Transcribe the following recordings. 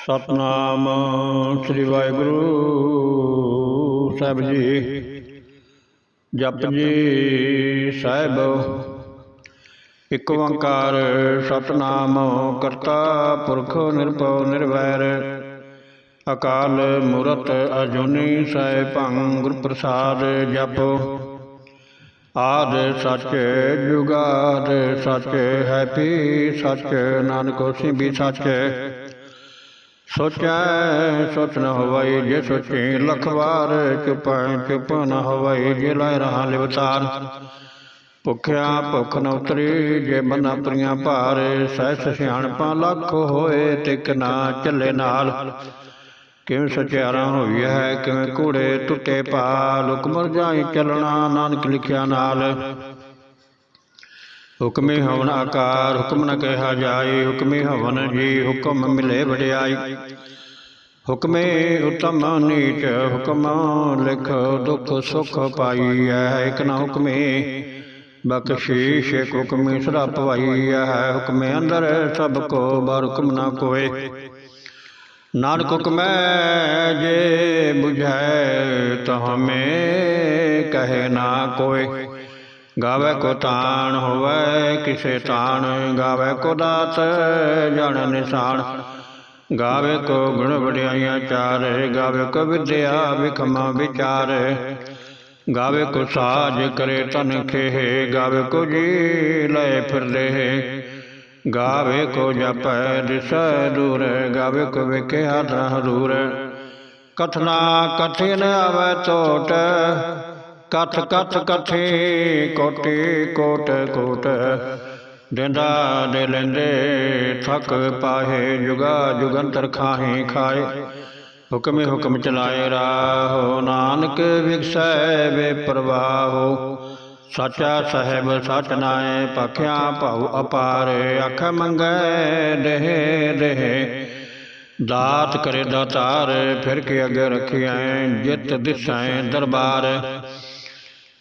ਸਤਨਾਮ ਸ੍ਰੀ ਵਾਹਿਗੁਰੂ ਸਾਹਿਬ ਜੀ। ਜਪ ਜੀ ਸਾਹਿਬ, ਇਕ ਓੰਕਾਰ ਸਤਨਾਮ ਕਰਤਾ ਪੁਰਖ ਨਿਰਭਉ ਨਿਰਵੈਰ, ਅਕਾਲ ਮੂਰਤ ਅਜੂਨੀ ਸੈਭੰ ਗੁਰ ਪ੍ਰਸਾਦ ਜਪ। ਆਦ ਸੱਚ ਜੁਗਾਦ ਸੱਚ ਹੈ ਪੀ ਸੱਚ, ਨਾਨਕ ਹੋਸੀ ਵੀ ਸੱਚ। ਸੋਚੈ, ਸੋਚ ਨ ਹੋਵਈ ਜੇ ਸੋਚੀ ਲਖ ਵਾਰ ਚੁਪੈ ਚੁਪ ਨ ਹੋਵਈ ਜੇ ਲੈ ਰਹਾ ਲਿਵਤਾਰ ਭੁਖਿਆ ਭੁਖ ਨ ਉਤਰੀ, ਜੇ ਮਨਾ ਪ੍ਰੀਆਂ ਭਾਰ, ਸਹਿਸ ਸਿਆਣਪਾਂ ਲੱਖ ਹੋਏ ਟਿਕ ਨਾ ਚੱਲੇ ਨਾਲ। ਕਿਵੇਂ ਸਚਿਆਰਾ ਹੋਈ ਹੈ ਕਿਵੇਂ ਕੂੜੇ ਟੁੱਟੇ ਪਾਲ ਹੁਕਮਰ ਜਾਈ ਚੱਲਣਾ, ਨਾਨਕ ਲਿਖਿਆ ਨਾਲ। ਹੁਕਮੇ ਹਵਨ ਆਕਾਰ, ਹੁਕਮ ਨ ਕਹਿਆ ਜਾਏ, ਹੁਕਮੇ ਹਵਨ ਜੀ, ਹੁਕਮ ਮਿਲੇ ਵਡਿਆਈ। ਹੁਕਮੇ ਉਤਮ ਨੀਚ, ਹੁਕਮ ਲਿਖ ਦੁਖ ਸੁਖ ਪਾਈ ਹੈ ਇਕ ਨ ਹੁਕਮੇ ਬਖਸ਼ੀਸ਼, ਇਕ ਹੁਕਮੇ ਸਦਾ ਪਵਾਈ ਹੈ ਹੁਕਮੇ ਅੰਦਰ ਸਭ ਕੋ ਬਾਰ ਹੁਕਮ ਨ ਕੋਏ। ਨਾਨਕ ਹੁਕਮੈ ਜੇ ਬੁਝੈ ਤਾ ਕਹੇ ਨਾ ਕੋਏ। ਗਾਵੇ ਕੋ ਤਾਣ ਹੋਵੇ ਕਿਸੇ ਤਾਣ ਗਾਵੇ ਕੋ ਦਾਤ ਜਨ ਨਿਸ਼ਾਨ ਗਾਵੇ ਕੋ ਗੁਣ ਵਡਿਆਈਆਂ ਚਾਰ ਗਾਵੇ ਕੋ ਵਿਦਿਆ ਵਿਖਮਾ ਵਿਚਾਰ ਗਾਵੇ ਕੋ ਸਾਜ ਕਰੇ ਤਨ ਖੇਹ ਗਾਵੇ ਕੋ ਜੀ ਲੈ ਫਿਰਦੇ ਗਾਵੇ ਕੋ ਜਪੈ ਦਿਸੈ ਦੂਰ ਗਾਵੇ ਕੋ ਵੇਖੇ ਹੱਥ ਹਦੂਰ ਕਥਨਾ ਕਥਿਨ ਆਵੈ ਟੋਟ ਕਥ ਕਥ ਕਥੀ, ਕੋਟੀ ਕੋਟ ਕੋਟ। ਦਿੰਦਾ ਦੇ ਲੈਂਦੇ, ਥਕ ਪਾਹੇ, ਜੁਗਾ ਜੁਗੰਤਰ ਖਾਹੇ ਖਾਏ। ਹੁਕਮੇ ਹੁਕਮ ਚਲਾਏ ਰਾਹੋ, ਨਾਨਕ ਵਿਗਸੈ ਵੇ ਪ੍ਰਵਾਹੋ। ਸਾਚਾ ਸਾਹਿਬ, ਸਚ ਨਾਏ ਪਖਿਆ ਭਉ ਅਪਾਰ। ਅਖ ਮੰਗੈ, ਦੇਹ ਦੇਹ। ਦਾਤ ਕਰੇ ਦਾਤਾਰ, ਫਿਰ ਕੇ ਅਗੇ ਰਖਿਐ, ਜਿਤ ਦਿਸੈ ਦਰਬਾਰ।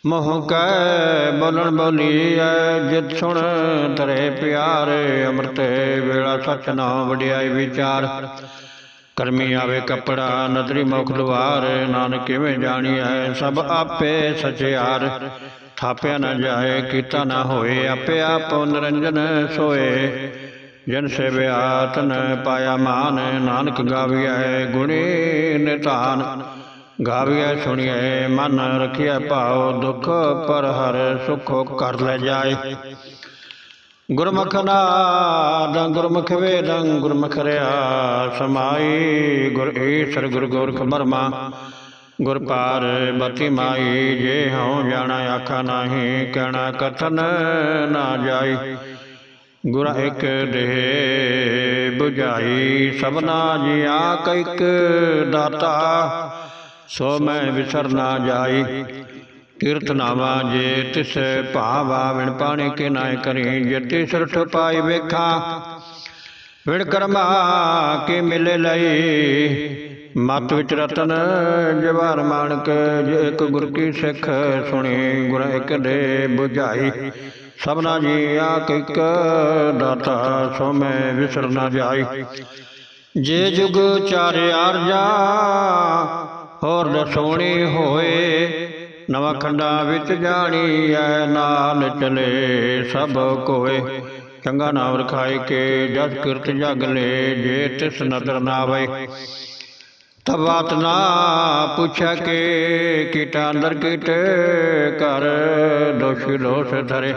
ਮੋਹ ਕੈ ਬੋਲਣ ਬੋਲੀਐ, ਜਿਤ ਸੁਣ ਤਰੇ ਪਿਆਰੇ, ਅੰਮ੍ਰਿਤ ਵੇਲਾ ਸਚ ਨਾਮ ਵਡਿਆਈ ਵਿਚਾਰ। ਕਰਮੀ ਆਵੇ ਕਪੜਾ, ਨਦਰੀ ਮੁਖ ਲਵਾਰ ਨਾਨਕ ਕਿਵੇਂ ਜਾਣੀ ਹੈ ਸਭ ਆਪੇ ਸਚਿਆਰ। ਥਾਪਿਆ ਨਾ ਜਾਏ, ਕੀਤਾ ਨਾ ਹੋਏ, ਆਪੇ ਆਪ ਨਿਰੰਜਨ ਸੋਏ। ਜਨ ਸੇਵਿਆ ਤਨ ਪਾਇਆ ਮਾਨ, ਨਾਨਕ ਗਾਵੀਐ, ਗੁਣੀ ਨਿਤਾਨ ਗਾਵੀਐ, ਸੁਣੀਐ, ਮਨ ਰਖਿਆ ਭਾਉ ਦੁਖ ਪਰ ਹਰ ਸੁਖ ਕਰ ਲੈ ਜਾਏ। ਗੁਰਮੁਖ ਨਾਦ, ਗੁਰਮੁਖ ਵੇਦੰ, ਗੁਰਮੁਖ ਰਿਆ ਸਮਾਈ, ਗੁਰ ਈਸ਼ਰ, ਗੁਰ ਗੋਰਖ ਮਰਮਾ ਗੁਰ ਪਾਰ ਬਤੀ ਮਾਈ, ਜੇ ਹਉ ਜਾਣਾ, ਆਖਾ ਨਾਹੀ, ਕਹਿਣਾ, ਕਥਨ ਨਾ ਜਾਈ। ਗੁਰ ਇੱਕ ਦੇਹ 부ਝਾਈ ਸਭਨਾ ਜੀਆ ਕਇਕ ਦਾਤਾ। ਸੋ ਮੈਂ ਵਿਸਰ ਨਾ ਜਾਈ। ਕੀਰਤ ਨਾਵਾ ਜੇ ਤਿਸ ਭਾਵਾ ਵਿਣ ਪਾਣੀ ਕੇ ਨਾਇ ਕਰੀ। ਜਤੀ ਸਰਠ ਪਾਈ ਵੇਖਾਂ ਵਿਣ ਕਰਮਾ ਕੇ ਮਿਲੇ ਲਈ। ਮਤ ਵਿੱਚ ਰਤਨ ਜਵਾਰ ਮਾਨਕ, ਜੇ ਇੱਕ ਗੁਰ ਕੀ ਸਿੱਖ ਸੁਣੀ, ਗੁਰ ਇੱਕ ਦੇ 부ਝਾਈ ਸਭਨਾ ਜੀ ਆਕ ਇੱਕ ਦਾਤਾ, ਸੋ ਮੈਂ ਵਿਸਰ ਨਾ ਜਾਈ। ਜੇ ਜੁਗ ਚਾਰੇ ਆਰਜਾ ਹੋਰ ਦਸੋਣੀ ਹੋਏ ਨਵਾਂ ਖੰਡਾ ਵਿੱਚ ਜਾਣੀ ਐ ਨਾਲ ਚਲੇ ਸਭ ਕੋਏ। ਚੰਗਾ ਨਾਮ ਰਖਾਏ ਕੇ ਜਸ ਕਿਰਤ ਜਗ ਲੈ ਜੇ ਤਿਸ ਨਦਰ ਨਾ ਆਵੇ। ਤਬਾਤ ਨਾ ਪੁੱਛਿਆ ਕੇ ਕੀਟਾ ਅੰਦਰ ਕੀਟ ਕਰ ਦੋਸ਼ ਦੋਸ਼ ਧਰੇ।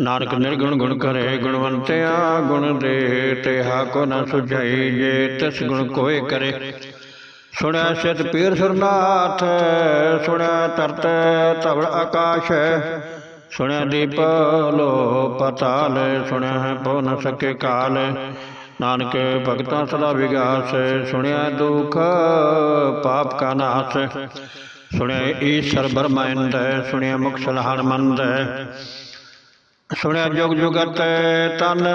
ਨਾਨਕ ਨਿਰਗੁਣ ਗੁਣ ਕਰੇ ਗੁਣਵੰਤਿਆ ਗੁਣ ਦੇ ਤੇ ਹਾ ਕੋ ਨਾ ਸੁਝਾਈ ਜੇ ਤਿਸ ਗੁਣ ਕੋਏ ਕਰੇ। ਸੁਣਿਆ ਸਿਤ ਪੀਰ ਸੁਰਨਾਥ ਸੁਣਿਆ ਤਰਤ ਧਵਲ ਆਕਾਸ਼ ਸੁਣਿਆ ਦੀਪ ਲੋ ਪਤਾਲ ਸੁਣਿਆ ਹੈ ਪਉ ਨ ਸਕੇ ਕਾਲ। ਨਾਨਕ ਭਗਤਾਂ ਸਦਾ ਵਿਗਾਸ ਸੁਣਿਆ ਦੁਖ ਪਾਪ ਕਾ ਨਾਸ। ਸੁਣਿਆ ਈਸ਼ਰ ਬਰਮਾਇੰਦ, ਸੁਣਿਆ ਮੁਖ ਸਲਹਾਨ ਮੰਦ। ਸੁਣਿਆ ਜੁਗ ਜੁਗਤ ਤਨ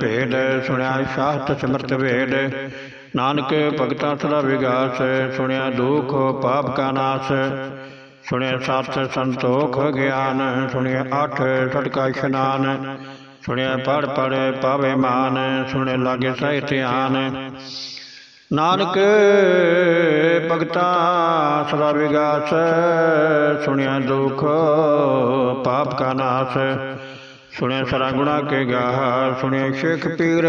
ਭੇਦ, ਸੁਣਿਆ ਸ਼ਾਸਤ ਸਮਰਤ ਵੇਦ। ਨਾਨਕ ਭਗਤਾਂ ਸਦਾ ਵਿਗਾਸ ਸੁਣਿਆ ਦੁਖ, ਪਾਪ ਕਾ ਨਾਸ, ਸੁਣਿਆ ਸਤ ਸੰਤੋਖ ਗਿਆਨ, ਸੁਣਿਆ ਅਠ ਸਟਕਾ ਇਸ਼ਨਾਨ, ਸੁਣਿਆ ਪੜ ਪੜ ਪਾਵੇ ਮਾਨ ਸੁਣੇ ਲਾਗੇ ਸਹਿ ਧਿਆਨ। ਨਾਨਕ ਭਗਤਾ ਸਦਾ ਵਿਗਾਸ ਸੁਣਿਆ ਦੁਖ, ਪਾਪ ਕਾ ਨਾਸ, ਸੁਣਿਆ ਸਰਾ ਗੁਣਾ ਕੇ ਗਾਹ, ਸੁਣਿਆ ਸ਼ੇਖ ਪੀਰ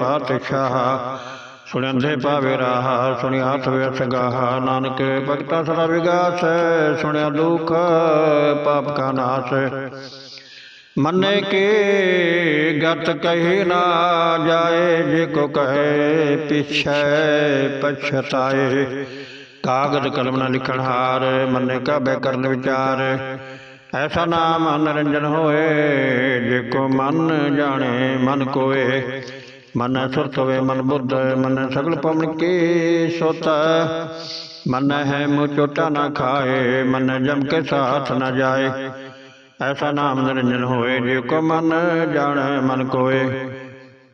ਪਾਤਸ਼ਾਹ। ਸੁਣਿੰਦੇ ਭਾਵੇ ਰਾਹਾ, ਸੁਣਿਆ ਹੱਥ ਵਿਅਸ ਗਾਹ ਨਾਨਕ ਭਗਤਾ ਸਦਾ ਵਿਗਾਸ, ਸੁਣਿਆ ਦੁਖ ਪਾਪ ਕਾ ਨਾਸ। ਮੰਨੇ ਕੇ ਗਤ ਕਹੀ ਨਾ ਜਾਏ, ਜੇ ਕੋ ਕਹੇ ਪਿਛੈ ਪਛਤਾਏ। ਕਾਗਦ ਕਲਮ ਨਾ ਲਿਖਣ ਹਾਰ, ਮੰਨੇ ਕਾ ਬੈ ਕਰਨ ਵਿਚਾਰ। ਐਸਾ ਨਾਮ ਨਰੰਜਨ ਹੋਏ, ਜੇ ਕੋ ਮਨ ਜਾਣੇ, ਮਨ ਕੋਏ। ਮਨ ਸੁਰਤ ਹੋਵੇ, ਮਨ ਬੁੱਧ ਮਨ ਸਗਲ ਪਵਨ ਕੀ ਸੁਤ। ਮਨ ਹੈ ਮੁ ਚੋਟਾ ਨਾ ਖਾਏ, ਮਨ ਜਮ ਕੇ ਸਾਥ ਨਾ ਜਾਏ। ਐਸਾ ਨਾਮ ਨਿਰੰਜਨ ਹੋਏ ਜੇ ਕੋ ਮਨ ਜਾਣੈ, ਮਨ ਕੋਏ।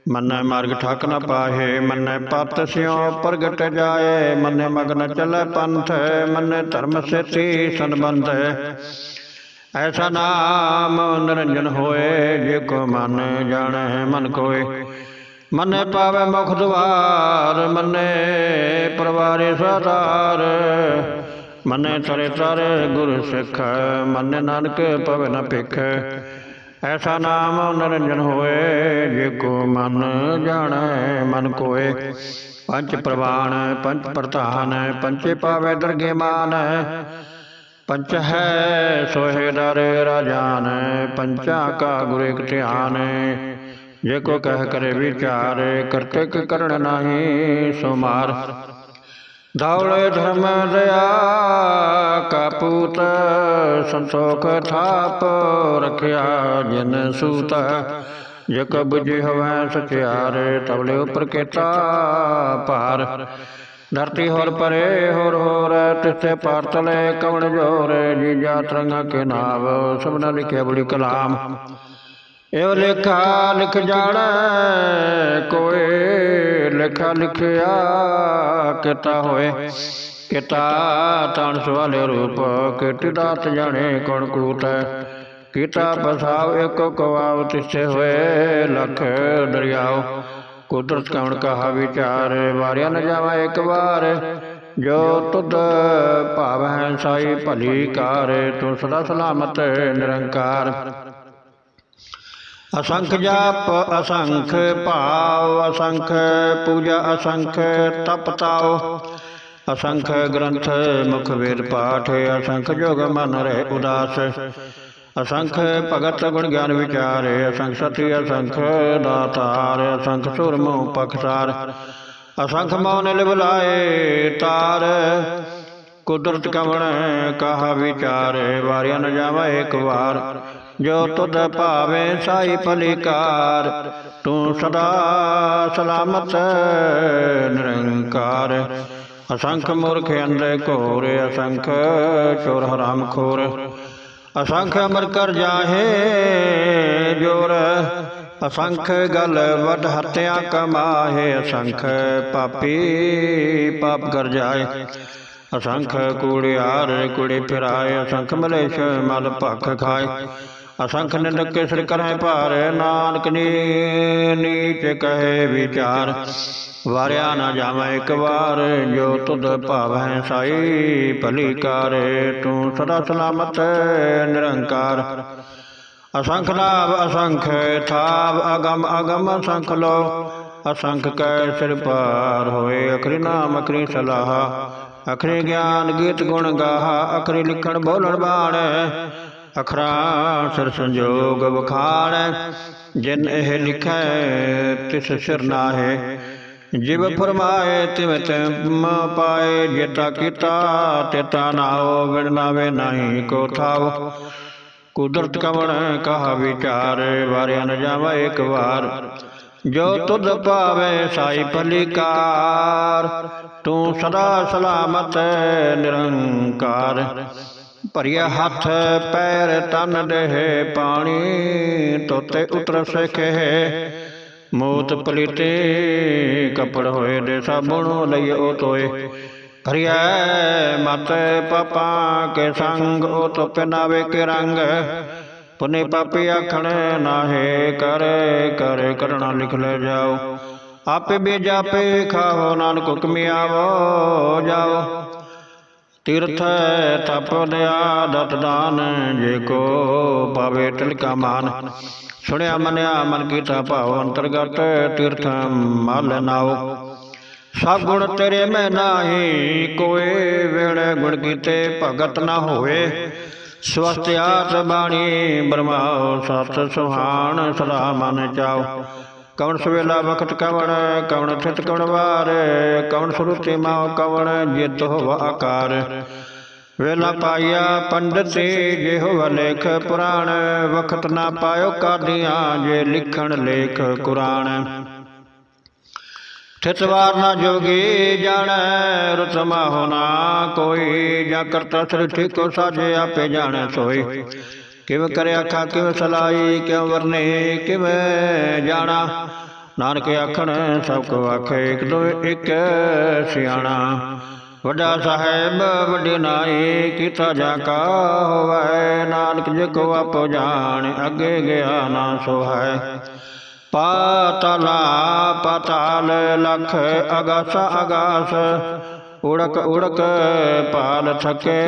ਮਨੈ ਮਾਰਗ ਠਾਕ ਨਾ ਪਾਹੇ, ਮੰਨੈ ਪਤ ਸਿਉ ਪ੍ਰਗਟ ਜਾਏ। ਮੰਨੈ ਮਗਨ ਚਲੈ ਪੰਥ, ਮੰਨੈ ਧਰਮ ਸੇਤੀ ਸੰਬੰਧ। ਐਸਾ ਨਾਮ ਨਿਰੰਜਨ ਹੋਏ ਜੇ ਕੋ ਮਨ ਜਾਣੈ, ਮਨ ਕੋਏ। ਮੰਨੇ ਪਾਵੇ ਮੁਖ ਦੁਆਰ ਮੰਨੇ ਪਰਵਾਰੇ ਸਾਧਾਰ ਮੰਨੇ ਤਰੇ ਤਰ ਗੁਰ ਸਿੱਖ, ਮੰਨੇ ਨਾਨਕ ਪਵੇ ਨ ਭਿਖ। ਐਸਾ ਨਾਮ ਨਿਰੰਜਨ ਹੋਏ, ਜੇ ਕੋ ਮਨ ਜਾਣੈ, ਮਨ ਕੋਏ। ਪੰਜ ਪ੍ਰਵਾਨ ਪੰਜ ਪ੍ਰਧਾਨ, ਪੰਚੇ ਪਾਵੇ ਦਰਗੇ ਮਾਨ। ਪੰਚ ਹੈ ਸੋਹੇ ਦਰ ਰਾਜਾਨ, ਪੰਚਾ ਕਾ ਗੁਰ ਇਕ ਧਿਆਨ। ਜੇ ਕੋ ਕਹਿ ਕਰੇ ਵਿਚਾਰ ਕਰਤਿਕ ਕਰਨ ਨਾਹੀ ਸੁਮਾਰ ਦੌਲੇ ਧਰਮ ਦਇਆ ਕਪੂਤ ਸੰਤੋਖ ਥਾਪ ਰਖਿਆ ਜਿਨ ਸੂਤ ਜਕ ਬੁਝੇ ਹਵੈ ਸਚਿਆਰ ਤਵਲੇ ਉਪਰ ਕੇਤਾ ਭਾਰ ਧਰਤੀ ਹੋਰ ਪਰੇ ਹੋਰ ਹੋਰ ਤਿਸੇ ਪਾਰ ਤਲੇ ਕਵਣ ਜੋਰ ਜੀ ਜਾ ਤਰੰਗਾ ਕੇ ਨਾਵ ਸਭਨਾ ਲਿਖਿਆ ਬੜੀ ਕਲਾਮ ਇਹੋ ਲੇਖਾ ਲਿਖ ਜਾਣਾ ਕੋਏ ਲੇਖਾ ਲਿਖਿਆ ਕਿਤਾ ਹੋਏ। ਕਿਤਾ ਤਨ ਸਵਾਲੇ ਰੂਪ ਕਿਤ ਦਾਤ ਜਾਣੇ ਕੌਣ ਕੂਟ ਕੀਤਾ ਬਸਾਵ ਇੱਕ ਕਵਾਵ ਤਿਸੇ ਹੋਏ, ਲਖ ਦਰਿਆਓ। ਕੁਦਰਤ ਕਵਣ ਕਹਾ ਵਿਚਾਰ, ਵਾਰਿਆ ਨ ਜਾਵਾ ਇੱਕ ਵਾਰ। ਜੋ ਤੁਧ ਭਾਵੈ ਸਾਈ ਭਲੀ ਕਾਰ, ਤੂੰ ਸਦਾ ਸਲਾਮਤ ਨਿਰੰਕਾਰ। ਅਸੰਖ ਜਾਪ ਅਸੰਖ ਭਾਵ ਅਸੰਖ ਪੂਜਾ ਅਸੰਖ ਤਪ ਤਾਉ ਅਸੰਖ ਗ੍ਰੰਥ ਮੁਖ ਵੇਦ ਪਾਠ ਅਸੰਖ ਜੋਗ ਮਨ ਰਹਿ ਉਦਾਸ ਅਸੰਖ ਭਗਤ ਗੁਣ ਗਿਆਨ ਵਿਚਾਰ ਅਸੰਖ ਸਤੀ ਅਸੰਖ ਦਾਤਾਰ ਅਸੰਖ ਸੁਰਮੁ ਪਖਸਾਰ ਅਸੰਖ ਮੌਨ ਲਿਵ ਲਾਏ ਤਾਰ ਕੁਦਰਤ ਕਵਣ ਕਹਾ ਵਿਚਾਰ ਵਾਰਿਆ ਨ ਜਾਵਾ ਇੱਕ ਵਾਰ ਜੋ ਤੁਧ ਭਾਵੇ ਸਾਈ ਭਲਿਕਾਰ, ਤੂੰ ਸਦਾ ਸਲਾਮਤ ਨਿਰੰਕਾਰ। ਅਸੰਖ ਮੂਰਖ ਅੰਦੇ ਘੋਰ, ਅਸੰਖ ਚੋਰ ਹਰਾਮ ਖੋਰ। ਅਸੰਖ ਅਮਰ ਕਰ ਜਾਹੇ ਜੋਰ, ਅਸੰਖ ਗਲ ਵਡ ਹਤਿਆ ਕਮਾਹੇ। ਅਸੰਖ ਪਾਪੀ ਪਾਪ ਕਰ ਜਾਏ। ਅਸੰਖ ਕੂੜਿਆਰ ਕੁੜੇ ਫਿਰਾਏ। ਅਸੰਖ ਮਲੇਸ਼ ਮਲ ਭਖ ਖਾਏ। ਅਸੰਖ ਨਿੰਦਕ ਕੇ ਸਿਰ ਕਰੈ ਭਾਰ, ਨਾਨਕ ਨੀ, ਨੀਚ ਕਹੇ ਵਿਚਾਰ। ਵਾਰਿਆ ਨਾ ਜਾਵੇਂ ਇੱਕ ਵਾਰ, ਜੋ ਤੁਧ ਭਾਵੈ ਸਾਈ, ਭਲੀ ਕਾਰੇ, ਤੂੰ ਸਦਾ ਸਲਾਮਤ, ਨਿਰੰਕਾਰ। ਅਸੰਖ ਲਾਭ, ਅਸੰਖ ਥਾਵ, ਅਗਮ ਅਗਮ ਅਸੰਖ ਲੋ ਅਸੰਖ ਕੈ ਸਿਰ ਪਾਰ ਹੋਏ, ਅਖਰੀ ਨਾਮ, ਅਖਰੀ ਸਲਾਹ। ਅਖਰੀ ਗਿਆਨ ਗੀਤ ਗੁਣ ਗਾਹ, ਅਖਰੀ ਲਿਖਣ ਬੋਲਣ ਬਾਣ। ਅਖਰਾ ਸਿਰ ਸੰਜੋਗ ਵਖਾਣ ਜਿਨ ਇਹ ਲਿਖੈ, ਤਿਸ ਸਿਰ ਨਾਹੇ। ਜਿਵ ਫਰਮਾਏ, ਤਿਵ ਤਿਮ ਪਾਏ। ਜੇਤਾ ਕੀਤਾ, ਤੇਤਾ ਨਾਉ ਵਿਣ ਨਾਵੇ ਨਹੀਂ ਕੋ ਥਾਉ ਕੁਦਰਤ ਕਵਣ ਕਹਾ ਵਿਚਾਰ, ਵਾਰਿਆ ਨ ਜਾਵਾ ਇੱਕ ਵਾਰ। ਜੋ ਤੁਧ ਪਾਵੇ, ਸਾਈ ਭਲੀਕਾਰ ਤੂੰ ਸਦਾ ਸਲਾਮਤ, ਨਿਰੰਕਾਰ। ਭਰਿਆ ਹੱਥ, ਪੈਰ ਤਨ ਦੇਹ ਪਾਣੀ, ਤੋਤੇ ਉਤਰ ਸਕੇ ਮੋਤ ਪਲੀਤੇ, ਕਪੜ ਹੋਏ ਦੇ ਸਾਬੁਣ ਲਈਓ ਤੋਏ। ਭਰਿਆ ਮਤ ਪਾਪਾ ਕੇ ਸੰਗ, ਉਹ ਤੋ ਪਹਿਨਾਵੇ ਕੇ ਰੰਗ। ਪੁਨੇ ਪਾਪੀ ਆਖਣ, ਨਾਹੇ ਕਰੇ ਕਰੇ ਕਰਣਾ ਲਿਖ ਲੈ ਜਾਓ। ਆਪੇ ਬੇਜਾਪੇ ਖਾਓ, ਨਾਨਕ ਹੁਕਮੀ ਆਵੋ, ਜਾਓ। ਤੀਰਥ ਤਪ ਲਿਆ ਦਤ ਦਾਨ, ਜੇ ਕੋ ਪਾਵੇ ਤਿਲਕਾ ਮਾਨ। ਸੁਣਿਆ ਮੰਨਿਆ ਮਨ ਕੀਤਾ ਭਾਵ ਅੰਤਰਗਤ ਤੀਰਥ ਮਲ ਨਾਓ ਸਭ ਗੁਣ ਤੇਰੇ ਮੈਂ ਨਾਹੀ, ਕੋਏ ਵੇਣੇ ਗੁਣ ਕੀਤੇ ਭਗਤ ਨਾ ਹੋਏ। ਸਵਸਤ ਆਤ ਬਾਣੀ ਬਰਮਾਓ ਸਤ ਸੁਹਾਣ ਸਦਾ ਮਨ ਚਾਓ ਕਵਣ ਸਵੇਲਾ ਵਖਤ ਕਵਣ ਕਵਣ ਥਿਤ ਕਵਣ ਵਾਰ, ਕਵਣ ਸੁਰਤੀ ਮਾਉ ਕਵਣ, ਜਿਤ ਹੋਵ ਆਕਾਰ। ਵੇਲਾ ਪਾਇਆ ਜੇ ਜਿਹੋ ਲੇਖ ਪੁਰਾਣ, ਵਖਤ ਨਾ ਪਾਇਓ ਕਾਦੀਆਂ, ਜੇ ਲਿਖਣ ਲੇਖ ਕੁਰਾਨ। ਥਿਤਵਾਰ ਨਾ ਜੋਗੀ ਜਾਣੈ ਰਤਮਾ ਹੋਣਾ ਕੋਈ, ਜਾਂ ਕਰਤਾ ਸ੍ਰਿਸ਼ਟੀ ਕੋ ਸਾਜੇ ਆਪੇ ਜਾਣੈ ਸੋਈ। ਕਿਵੇਂ ਕਰਿਆ ਆਖਾ ਕਿਵੇਂ ਸਲਾਈ ਕਿਉ ਵਰਨੇ ਕਿਵੇਂ ਜਾਣਾ? ਨਾਨਕ ਆਖਣ ਸਭ ਕੋ ਆਖੇ ਇੱਕ ਦੋ ਇੱਕ ਸਿਆਣਾ। ਵੱਡਾ ਸਾਹਿਬ ਵੱਡੀ ਨਾਈ ਕੀਤਾ ਜਾ ਕਾ ਹੋਵੇ? ਨਾਨਕ ਜੇ ਕੋ ਆਪੋ ਜਾਣ ਅੱਗੇ ਗਿਆ ਨਾ ਸੋਹੈ। ਪਾਤਲਾ ਪਤਾਲ ਲਖ ਅਗਾਸ ਅਗਾਸ। ਉੜਕ ਉੜਕ ਪਾਲ ਥਕੇ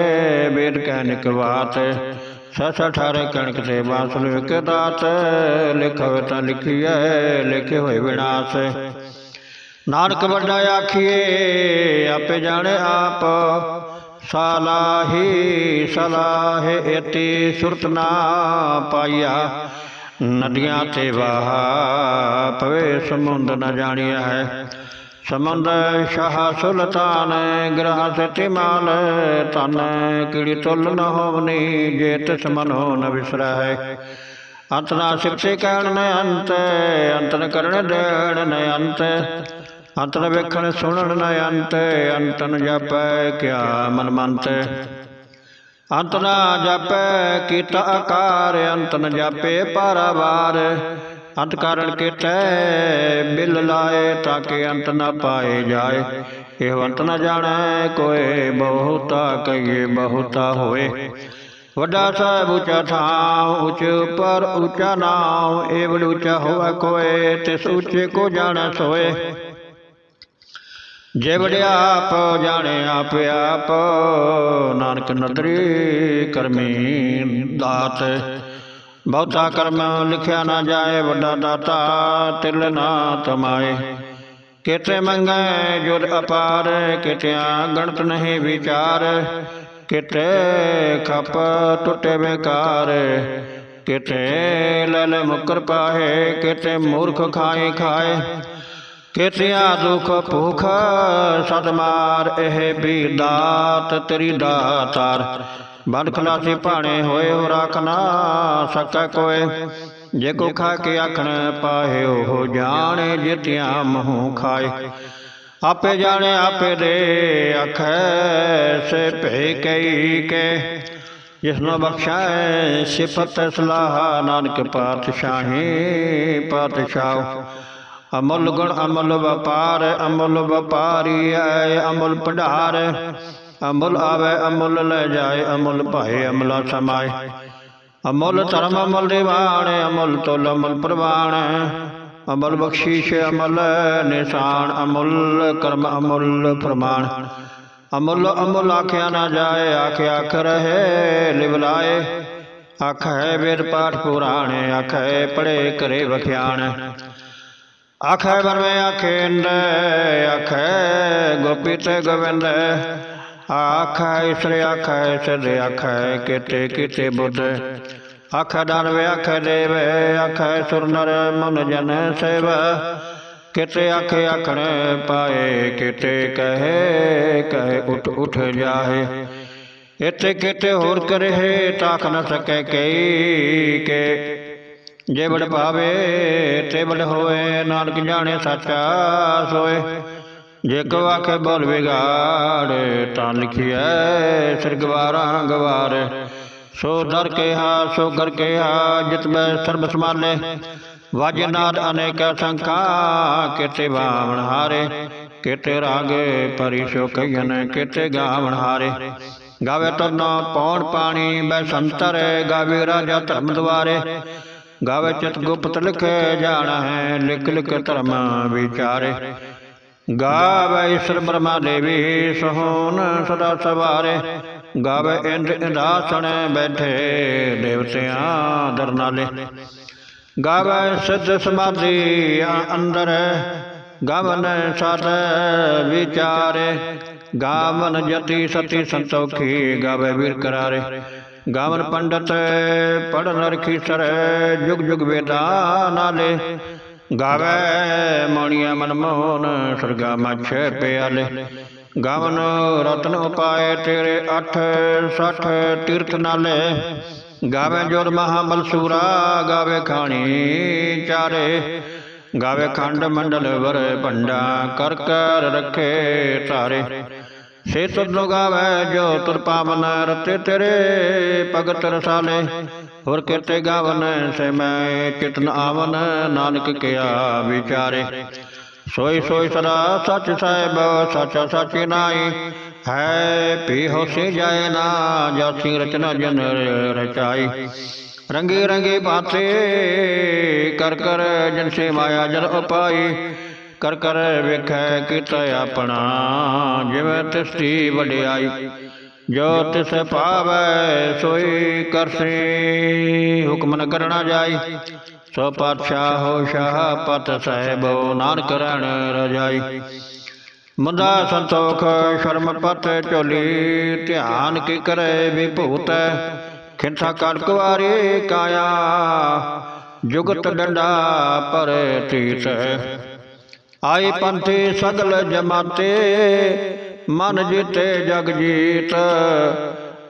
ਵੇਦ ਕੈ ਨਿਕਵਾਤ ਸਸ ਅਠਾਰੇ ਕਣਕ ਤੇ ਬਾਸਲ ਵਿਕ ਦਾਤ, ਲਿਖਵ ਤਾਂ ਲਿਖੀਐ, ਲਿਖੇ ਹੋਏ ਵਿਨਾਸ਼। ਨਾਨਕ ਵੱਡਾ ਆਖੀਏ ਆਪੇ ਜਾਣੇ ਆਪ। ਸਲਾਹੀ, ਸਲਾਹੇ ਇਤੀ ਸੁਰਤ ਨਾ ਪਾਈਆ। ਨਦੀਆਂ ਤੇ ਵਾਹ ਪਵੇ ਸਮੁੰਦ ਨਾ ਜਾਣਿਆ ਹੈ ਸਮੁੰਦ ਸ਼ਾਹ ਸੁਲਤਾਨ ਗ੍ਰਹ ਸਤੀ ਮਾਲ ਤਨ ਕਿੜੀ ਤੁਲ ਨ ਹੋਵਨੀ, ਜੇ ਤਿਸ ਮਨੋ ਨ ਵਿਸਰੈ ਹੈ ਸਿਫਤੇ ਕਹਿਣ ਨ ਅੰਤ ਅੰਤਨ ਕਰਨ ਦੇਣ ਨ ਅੰਤ। ਅੰਤ ਵੇਖਣ ਸੁਣਨ ਨ ਅੰਤ ਅੰਤਨ ਜਪੈ ਕਿਆ ਮਨ ਮੰਤ। ਅੰਤ ਨਾ ਜਪੈ ਕੀਤਾ ਆਕਾਰ ਅੰਤਨ ਨ ਜਾਪੇ ਪਾਰਾਵਾਰ। ਅੰਤ ਕਾਰਣ ਕੀਟੈ ਬਿਲ ਲਾਏ ਤਾਂ ਕਿ ਅੰਤ ਨ ਪਾਏ ਜਾਏ। ਇਹ ਅੰਤ ਨ ਜਾਣੈ ਕੋਏ ਬਹੁਤਾ ਕਹੀਏ ਬਹੁਤਾ ਹੋਏ। ਵੱਡਾ ਸਾਹਿਬ ਉੱਚਾ ਥਾਂ, ਉੱਚ ਪਰ ਉੱਚਾ ਨਾਮ ਏਵਲ ਉੱਚਾ ਹੋਵੇ ਕੋਏ, ਤਿਸ ਉੱਚੇ ਕੋ ਜਾਣੈ ਸੋਏ। ਜੇ ਵਡਿਆ ਆਪ ਜਾਣੇ ਆਪ ਆਪ, ਨਾਨਕ ਨਦਰੀ ਕਰਮੀ ਦਾਤ। ਬਹੁਤਾ ਕਰਮ ਲਿਖਿਆ ਨਾ ਜਾਏ ਵੱਡਾ ਦਾਤਾ ਤਿਲ ਨਾ ਤਮਾਏ ਕਿਤੇ ਮੰਗੈ ਜੁਰ ਅਪਾਰ ਕਿਤਿਆਂ ਗਣਤ ਨਹੀਂ ਵਿਚਾਰ ਕਿਤੇ ਖਪ ਟੁੱਟੇ ਬੇਕਾਰ ਕਿਤੇ ਲਲ ਮੁਕਰ ਪਾਹੇ ਕਿਤੇ ਮੂਰਖ ਖਾਏ ਖਾਏ ਕਿਤਿਆ ਦੁਖ ਭੁਖ ਸਦਮਾਰ ਇਹ ਵੀ ਦਾਤ ਤੇਰੀ ਦਾਤਾਰ ਬਨ ਖਲਾਸੀ ਭਾਣੇ ਹੋਏ ਹੋ ਰੱਖ ਨਾ ਸਕੈ ਕੋਏ। ਜੇ ਕੋ ਖਾ ਕੇ ਆਖਣ ਪਾਏ ਉਹ ਜਾਣੇ ਜਿਤਿਆ ਮਹੂ ਖਾਏ। ਆਪੇ ਜਾਣੇ ਆਪੇ ਦੇ ਆਖੈ, ਸੇ ਭੇ ਕਈ ਕੇ। ਜਿਸਨੂੰ ਬਖਸ਼ਾਏ ਸਿਫਤ ਸਲਾਹ, ਨਾਨਕ ਪਾਤਸ਼ਾਹੀ ਪਾਤਸ਼ਾਹ। ਅਮਲ ਗੁਣ ਅਮਲ ਵਪਾਰ, ਅਮਲ ਵਪਾਰੀ ਐ, ਅਮਲ ਭੰਡਾਰ। ਅਮਲ ਆਵੇ ਅਮਲ ਲੈ ਜਾਏ ਅਮਲ ਭਾਏ ਅਮਲਾ ਸਮਾਏ। ਅਮਲ ਧਰਮ ਅਮਲ ਦੀਵਾਨ ਅਮਲ ਤੁਲ ਅਮਲ ਪ੍ਰਵਾਨ। ਅਮਲ ਬਖਸ਼ੀਸ਼ ਅਮਲ ਨਿਸ਼ਾਨ ਅਮਲ ਕਰਮ ਅਮਲ ਪ੍ਰਮਾਣ ਅਮਲ ਅਮਲ ਆਖਿਆ ਨਾ ਜਾਏ ਆਖਿਆ ਆਖ ਰਹੇ ਲਿਵਲਾਏ ਆਖੈ ਵੇਦ ਪਾਠ ਪੁਰਾਣੇ ਆਖੈ ਪੜੇ ਕਰੇ ਵਖਿਆਣ। ਆਖੈ ਬਰਵੇ ਆਖੇਂਦ ਆਖੈ ਗੋਪੀ ਤੇ ਗੋਵਿੰਦ ਆਖੈ ਇਸਰੇ ਆਖੈ ਸਦੇ ਆਖੈ, ਕਿਤੇ ਕਿਤੇ ਬੁੱਧ। ਆਖੈ ਦਰਵੇ ਆਖੈ ਦੇਵ, ਆਖੈ ਸੁਰ ਨਰ ਮਨ ਜਨ ਸੇਵ। ਕਿਤੇ ਆਖੇ, ਆਖਣ ਪਾਏ, ਕਿਤੇ ਕਹੇ ਕਹੇ ਉਠ ਉਠ ਜਾਹੇ। ਇਤੇ ਕਿਤੇ ਹੋਰ ਕਰੇ, ਤਾਕ ਨ ਸਕੈ ਕਈ ਕੇ। ਜੇ ਬੜ ਭਾਵੇ, ਤੇ ਬੜ ਹੋਏ, ਨਾਨਕ ਜਾਣੇ ਸੱਚਾ ਸੋਏ। ਜੇ ਕੋ ਆਖੇ ਬੋਲ ਵਿਗਾੜ ਤਾਂ ਲਿਖਿਐ ਸਿਰਗਵਾਰਾ ਗਵਾਰ ਸੋ ਦਰ ਕਿਹਾ ਸੋ ਕਰ ਕਿਹਾ ਜਿਤ ਮੈਂ ਸਰਬ ਸਮਾਲੇ ਵਜਨਾਦ ਅਨੇਕ ਸੰਖਾ ਕਿਤੇ ਬਾਵਣ ਹਾਰੇ ਕਿਤੇ ਰਾਗੇ ਪਰਿਸ਼ੋ ਕਈਨ ਕਿਤੇ ਗਾਵਣ ਹਾਰੇ ਗਾਵੇ ਤਰਨਾ ਪੌਣ ਪਾਣੀ ਬੈ ਸੰਤਰ ਗਾਵੇ ਰਾਜਾ ਧਰਮ ਦੁਆਰੇ ਗਾਵੇ ਚਿਤ ਗੁਪਤ ਲਿਖੇ ਜਾਣਾ ਹੈ ਲਿਖ ਲਿਖ ਧਰਮ ਵਿਚਾਰੇ ਗਾਵੇ ਈਸ਼ਰ ਬ੍ਰਹਮਾ ਦੇਵੀ, ਸੋਹਣ ਸਦਾ ਸਵਾਰੇ। ਗਾਵੇ ਇੰਦ ਇੰਦਾਸਣ ਬੈਠੇ ਦੇਵਤਿਆਂ ਦਰਨਾਲੇ ਗਾਵੇ ਸਿੱਧ ਸਮਾਧੀ ਆ- ਅੰਦਰ, ਗਾਵਨ ਸਤ ਵਿਚਾਰੇ। ਗਾਵਨ ਜਤੀ ਸਤੀ ਸੰਤੋਖੀ ਗਾਵੇ ਵੀਰ ਕਰਾਰੇ। ਗਾਵਨ ਪੰਡਤ ਪੜਨ ਰਖੀ ਸਰ, ਜੁਗ ਜੁਗ ਵੇਦਾ ਨਾਲੇ। ਗਾਵੇ ਮੋਣੀਆਂ ਮਨਮੋਹਨ ਸਰਗਾ ਮਛ ਪਿਆਲੇ। ਗਵਨ ਰਤਨ ਉਪਾਏ ਤੇਰੇ 8 60 ਤੀਰਥ ਨਾਲੇ। ਗਾਵੇ ਜੋਰ ਮਹਾ ਸੂਰਾ ਗਾਵੇ ਖਾਣੀ ਚਾਰੇ। ਗਾਵੇ ਖੰਡ ਮੰਡਲ ਵਰ ਭੰਡਾ ਕਰ ਕਰ ਰੱਖੇ ਤਾਰੇ ਸੇ ਤੁਧ ਗਾਵੇ ਜੋ ਤੁਰ ਪਾਵਨ ਰਤੇ ਤੇਰੇ, ਭਗਤ ਰਸਾਲੇ। ਹੋਰ ਕਿਤੇ ਗਾਵਨ ਸੇ ਮੈਂ ਚਿਤਨ ਆਵਨ, ਨਾਨਕ ਕਿਆ ਵਿਚਾਰੇ। ਸੋਈ ਸੋਈ ਸਦਾ ਸੱਚ ਸਾਹਿਬ, ਸੱਚ ਸੱਚ ਨਾਈ ਹੈ ਪੀ ਹੋਸੀ ਜਾਏ ਨਾ, ਜਾਸੀ ਰਚਨਾ ਜਨ ਰਚਾਈ। ਰੰਗੇ ਰੰਗੇ ਬਾਤੇ ਕਰ ਕਰ ਜਨ ਸੇ ਮਾਇਆ ਜਨ ਉਪਾਈ। ਕਰ ਕਰ ਵੇਖੈ ਕੀਤਾ ਆਪਣਾ, ਜਿਵੇਂ ਤਿਸਤੀ ਵਡਿਆਈ। ਜੋ ਤਿਸ ਪਾਵੈ ਸੋਈ ਕਰਸੀ। ਹੁਕਮ ਨ ਕਰਣਾ ਜਾਈ। ਸੋ ਪਾਤਸ਼ਾਹ ਹੋ ਸ਼ਾਹ ਪਤ ਸਾਹਿਬੋ ਨਾਨਕ ਰਣ ਰਜਾਈ। ਮੁੰਦਾ ਸੰਤੋਖ ਸ਼ਰਮ ਪਤ ਝੋਲੀ। ਧਿਆਨ ਕੀ ਕਰੇ ਵਿਭੂਤ। ਖਿੰਥਾ ਕਰ ਕੁਵਾਰੀ ਕਾਇਆ। ਜੁਗਤ ਡੰਡਾ ਪਰ ਤੀਤ ਆਏ ਪੰਥੀ ਸਗਲ ਜਮਾਤੇ। ਮਨ ਜੀਤੇ ਜਗ ਜੀਤ।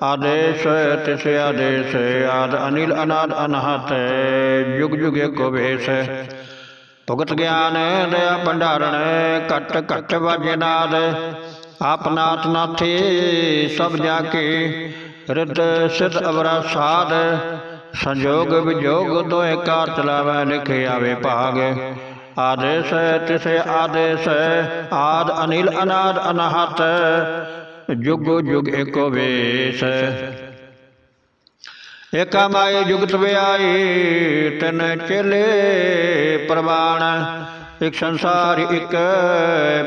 ਆਦੇਸ਼ ਤਿਸ ਆਦੇਸ਼ ਆਦ ਅਨਿਲ ਅਨਾਦ ਅਨਹਤ ਜੁਗ ਜੁਗ ਏਕੋ ਵੇਸ ਭਗਤ ਗਿਆਨ ਦਇਆ ਭੰਡਾਰਣ ਘਟ ਘਟ ਵਾਜੇ ਨਾਦ ਆਪਨਾਤ ਨਾਥੇ ਸਭ ਜਾ ਕੇ ਰਿਤ ਸਿਧ ਅਵਰਾ ਸਾਧ ਸੰਜੋਗ ਵਿਜੋਗ ਦੋਏ ਕਾਰ ਚਲਾਵੈ ਲਿਖ ਆਵੇ ਭਾਗ ਆਦੇਸ਼, ਤਿਸ ਆਦੇਸ਼, ਆਦ ਅਨਿਲ, ਅਨਾਦ, ਅਨਹਤ, ਜੁਗ ਜੁਗ ਏਕੋ ਵੇਸ। ਏਕਾ ਮਾਏ ਜੁਗਤ ਵਿਆਈ, ਤਨ ਚੇਲੇ ਪ੍ਰਵਾਣ, ਇਕ ਸੰਸਾਰ, ਇਕ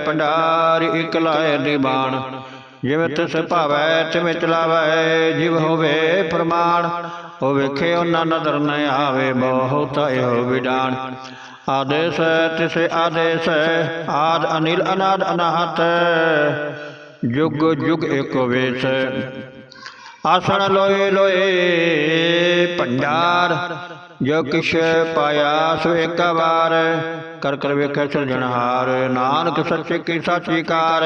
ਪੰਡਾਰ ਇਕ ਲਾਏ ਦੀਵਾਨ ਜਿਵੇਂ ਤਿਸ ਭਾਵੈ ਤਿਵੇਂ ਚਲਾਵੈ ਜਿਵ ਹੋਵੇ ਪ੍ਰਮਾਣ ਉਹ ਵੇਖੇ ਉਹਨਾਂ ਨਦਰ ਨ ਆਵੇ ਬਹੁਤ ਇਹੋ ਵਿਡਾਣ। ਆਦੇਸ਼ ਤਿਸ ਆਦੇਸ਼ ਆਦ ਅਨਿਲ ਅਨਾਦ ਅਨਾਹਤ ਜੁਗ ਜੁਗ ਏਕੋ ਵੇਸ। ਆਸਣ ਲੋਏ ਲੋਏ ਭੰਡਾਰ ਜੋ ਕਿਛ ਪਾਇਆ ਸੋ ਇੱਕ ਵਾਰ। ਕਰ ਕਰ ਵੇਖੈ ਸਿਰਜਣਹਾਰ ਨਾਨਕ ਸੱਚੇ ਕੀ ਸਾਚੀ ਕਾਰ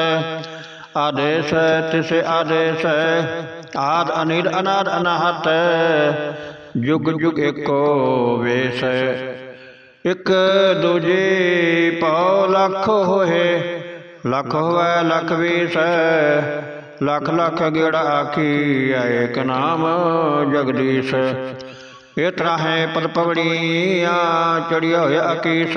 ਆਦੇਸ਼ ਤਿਸ ਆਦੇਸ਼, ਆਦ ਅਨਿਲ ਅਨਾਦ ਅਨਾਹਤ, ਜੁਗ ਜੁਗ ਏਕੋ ਵੇਸ। ਇਕ ਦੂਜੇ ਪਉ ਲੱਖ ਹੋਏ, ਲੱਖ ਹੋਵੇ ਲੱਖ ਵੀਸ। ਲੱਖ ਲੱਖ ਗੇੜਾ ਆਖੀ ਏਕ ਨਾਮ ਜਗਦੀਸ਼। ਇਹ ਤਰਾਹੇ ਹੈ ਪਦ ਪਵੜੀਆਂ ਚੜਿਆ ਹੋਇਆ ਅਕੀਸ।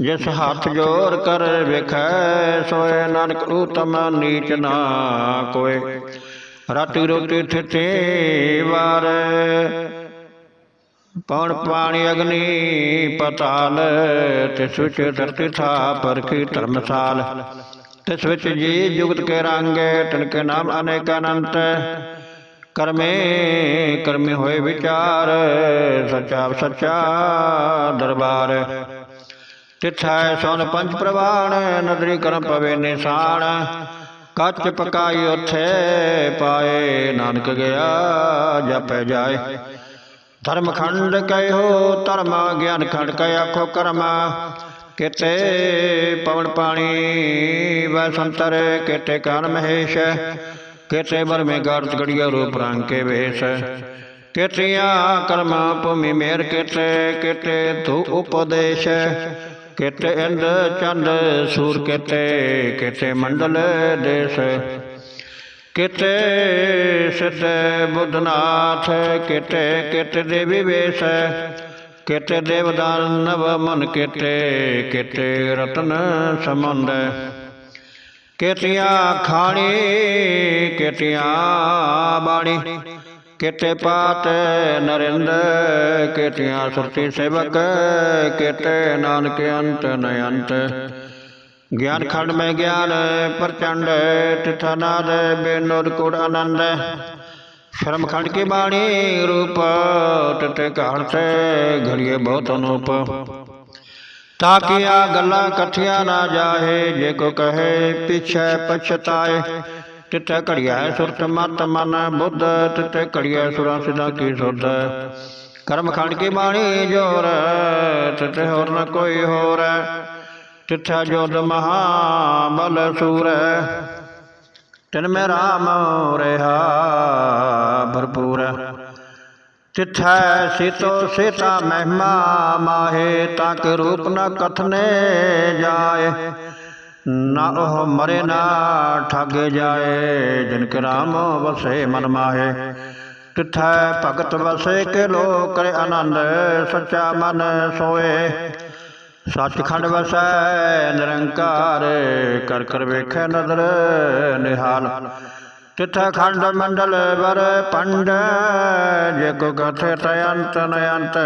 ਜਿਸ ਹੱਥ ਜੋਰ ਕਰ ਵੇਖੈ ਸੋਏ ਨਾਨਕ ਉਤਮ ਨੀਚ ਨਾ ਕੋਏ। ਰਾਤੀ ਰੋਟੀ ਥਿਤੇ ਵਾਰ। ਪੌਣ ਪਾਣੀ ਅਗਨੀ ਪਤਾਲ ਤਿਸ ਵਿੱਚ ਧਰਤੀ ਥਾ ਪਰਖੀ ਧਰਮਸਾਲ। ਤਿਸ ਵਿੱਚ ਜੀ ਜੁਗਤ ਕੇ ਰੰਗੇ ਤਿਨ ਕੇ ਨਾਮ ਅਨੇਕ ਅਨੰਤ ਕਰਮੇ ਕਰਮੇ ਹੋਏ ਵਿਚਾਰ ਸੱਚਾ ਸੱਚਾ ਦਰਬਾਰ ਤਿਥੈ ਸੋਨ ਪੰਜ ਪ੍ਰਵਾਣ, ਨਦਰੀ ਕਰਮ ਪਵੇ ਨਿਸ਼ਾਨ। ਕੱਚ ਪਕਾਈ ਉਥੇ ਪਾਏ, ਨਾਨਕ ਗਿਆ, ਜਪੈ ਜਾਏ। ਧਰਮ ਖੰਡ ਕਹਿਓ, ਧਰਮ ਗਿਆਨ ਖੰਡ ਕਹਿ ਆਖੋ ਕਰਮ। ਕਿਤੇ ਪਵਨ ਪਾਣੀ ਵਸੰਤਰ, ਕਿਤੇ ਕਾਨ ਮਹੇਸ਼। ਕਿਤੇ ਬਰਮੇ ਗਰਤ ਗੜੀਆ ਰੂਪ ਰੰਗ ਕੇ ਵੇਸ। ਕਿਤਿਆਂ ਕਰਮ ਭੂਮੀ ਮੇਰ ਕਿਤੇ ਕਿਤੇ ਤੂ ਉਪਦੇਸ਼। ਕਿਤੇ ਇੰਦ ਚੰਦ, ਸੂਰ ਕਿਤੇ ਕਿਤੇ ਮੰਡਲ ਦੇਸ਼। ਕਿਤੇ ਸਿੱਧ ਬੁੱਧਨਾਥ, ਕਿਤੇ ਕਿਤੇ ਦੇਵੀ ਵੇਸ਼। ਕਿਤੇ ਦੇਵਦਾਨ ਨਵ ਮਨ ਕਿਤੇ ਕਿਤੇ ਰਤਨ ਸਮੰਦ ਕਿਤਿਆਂ ਖਾਣੀ, ਕਿਤਿਆਂ ਬਾਣੀ। ਕਿਤੇ ਪਾਤ ਨਰਿੰਦ, ਕਿਤਿਆਂ ਸੁਰਤੀ ਸੇਵਕ, ਕਿਤੇ ਨਾਨਕ ਅੰਤ ਨ ਅੰਤ ਗਿਆਨ ਖੰਡ ਮੈਂ ਗਿਆਨ, ਪ੍ਰਚੰਡ ਤਿਥਾ ਨਾਦ ਬੇਨੋਦ ਕੁੜ ਆਨੰਦ। ਸ਼ਰਮ ਖੰਡ ਕੀ ਬਾਣੀ, ਰੂਪ ਤਤੇ ਘਾਣ ਤੇ ਘੜੀਏ ਬਹੁਤ ਅਨੂਪ। ਤਾਂ ਕਿ ਆ ਗੱਲਾਂ ਕਥਿਆ ਨਾ ਜਾਹੇ, ਜੇ ਕੋ ਕਹੇ, ਪਿਛੈ ਪਛਤਾਏ। ਤਿੱਥੇ ਘੜੀਆ ਸੁਰਤ ਮਤ ਮਨ ਬੁੱਧ, ਤਿੱਥੇ ਘੜੀਆ ਸੁਰਾਂ ਸਿਦਾ ਕੀ ਸੁਧ। ਕਰਮ ਖੰਡ ਕੀ ਬਾਣੀ ਜੋਰ, ਤਿੱਥੇ ਹੋਰ ਨ ਕੋਈ ਹੋਰ। ਤਿੱਥਾ ਜੋਦ ਮਹਾ ਬਲ ਸੂਰ। ਤਿਨ ਮੈਂ ਰਾਮ ਰਹਾ ਭਰਪੂਰ। ਤਿਥੈ ਸਿਤੋ ਸਿਤਾ ਮਹਿਮਾ ਮਾਹੇ ਤਕ ਰੂਪ ਨ ਕਥਨੇ ਜਾਏ। ਨਾ ਉਹ ਮਰੇ ਨਾ ਠਾਗੇ ਜਾਏ ਜਿਨ ਕੇ ਰਾਮ ਵਸੇ ਮਨ ਮਾਹੇ। ਤਿਥੈ ਭਗਤ ਵਸੇ ਕੇ ਲੋਕ ਕਰੇ ਆਨੰਦ ਸੱਚਾ ਮਨ ਸੋਏ। ਸੱਚਖੰਡ ਵਸੈ ਨਿਰੰਕਾਰ ਕਰ ਕਰ ਵੇਖੈ ਨਦਰ ਨਿਹਾਲ। ਤਿਥ ਖੰਡ ਮੰਡਲ ਵਰ ਪੰਡ ਜੇ ਕੋ ਕਥੇ ਤਯੰਤ ਨਯੰਤ।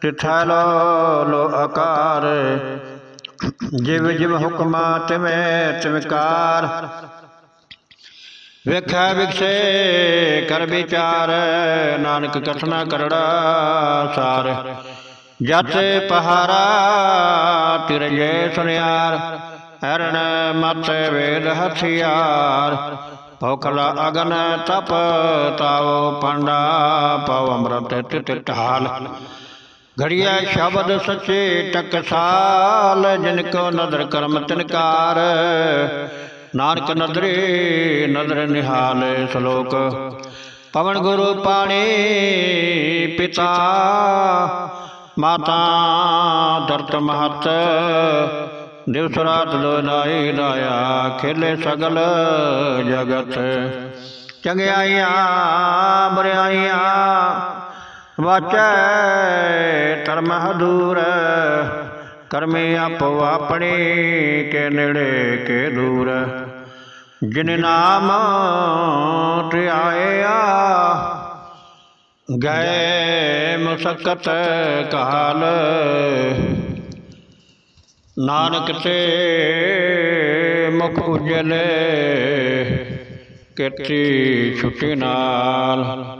ਤਿਥ ਲੋ ਲੋ ਆਕਾਰ ਜਿਵ ਜਿਵ ਹੁਕਮਾ ਤਿਵੇਂ ਤਿਵਕਾਰ ਵੇਖੈ ਵਿਖਸੇ ਕਰ ਵਿਚਾਰ ਨਾਨਕ ਕਥਨਾ ਕਰੜਾ ਸਾਰ ਜਤ ਪਹਾਰਾ ਤਿਰਜੇ ਸੁਨਿਆਰ ਹਰਣ ਮਤ ਵੇਦ ਹਥਿਆਰ ਔਖਲਾ ਅਗਨ ਤਪ ਤਾਵ ਪੰਡਾ ਪਵ ਅੰਮ੍ਰਿਤ ਤਿਤ ਢਾਲ ਘੜੀਆ ਸ਼ਬਦ ਸੱਚੇ ਟਕਸਾਲ ਜਿਨ ਕੋ ਨਦਰ ਕਰਮ ਤਿਨਕਾਰ। ਨਾਨਕ ਨਦਰੇ ਨਦਰ ਨਿਹਾਲ ਸ਼ਲੋਕ। ਪਵਨ ਗੁਰੂ ਪਾਣੀ ਪਿਤਾ। ਮਾਤਾ ਦਰਤ ਮਹਤ। ਦਿਵਸ ਰਾਤ ਲੋ ਨਾਈ ਨਾਇਆ ਖੇਲੇ ਸਗਲ ਜਗਤ। ਚੰਗਿਆਈਆਂ ਬਰਿਆਈਆਂ ਵਾਚੈ ਧਰਮ ਹਦੂਰ ਕਰਮੇ ਆਪੋ ਆਪਣੇ ਕੇ ਨੇੜੇ ਕੇ ਦੂਰ। ਜਿਨ ਨਾਮ ਧਿਆਇਆ, ਗਏ ਮੁਸਕਤ ਕਾਲ। ਨਾਨਕ ਤੇ ਮੁਖ ਉਜਲੇ ਕਿਤੀ ਛੁੱਟੀ ਨਾਲ।